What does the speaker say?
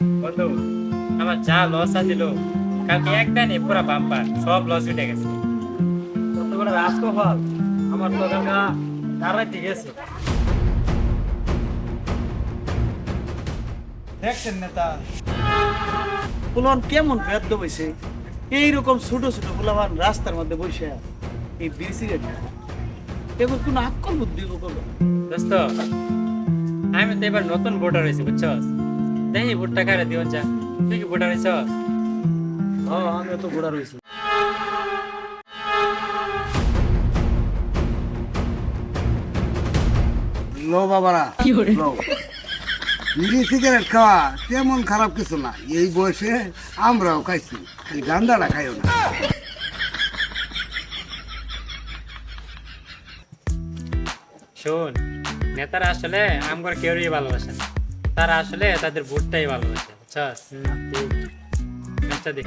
বন্ধু আমার যা লস আছিল কালকে একদিনে পুরা বাম্পার সব লস উঠে গেছে। কত বড় রাজকপাল আমার তো কালকা দাঁড়াইতে গেছে দেখছেন নেতা? পুলন কেমন বেদ্য বসে এইরকম ছোট ছোট পোলাবান রাস্তার মধ্যে বসে এই বিড়ি সিগারেট এবার কোনো আক্কল বুদ্ধি দোস্ত আমি তো এবার নতুন ভোটার হয়েছি বুঝছস? দেখি ভোটটা কারে দিও যা তুই কি ভোটার হয়েছস হ্যাঁ আমি তো রয়েছি লো বাবারা লো। বিড়ি সিগারেট খাওয়া তেমন খারাপ কিছু না। এই বয়সে আমরাও খাইছি খালি গান্দাটা খাইও না। শোন নেতারা আসলে আমগর কেউই ভালোবাসে না। তারা আসলে তাদের ভোটটাই ভালোবাসে বুঝছস আচ্ছা দেখ।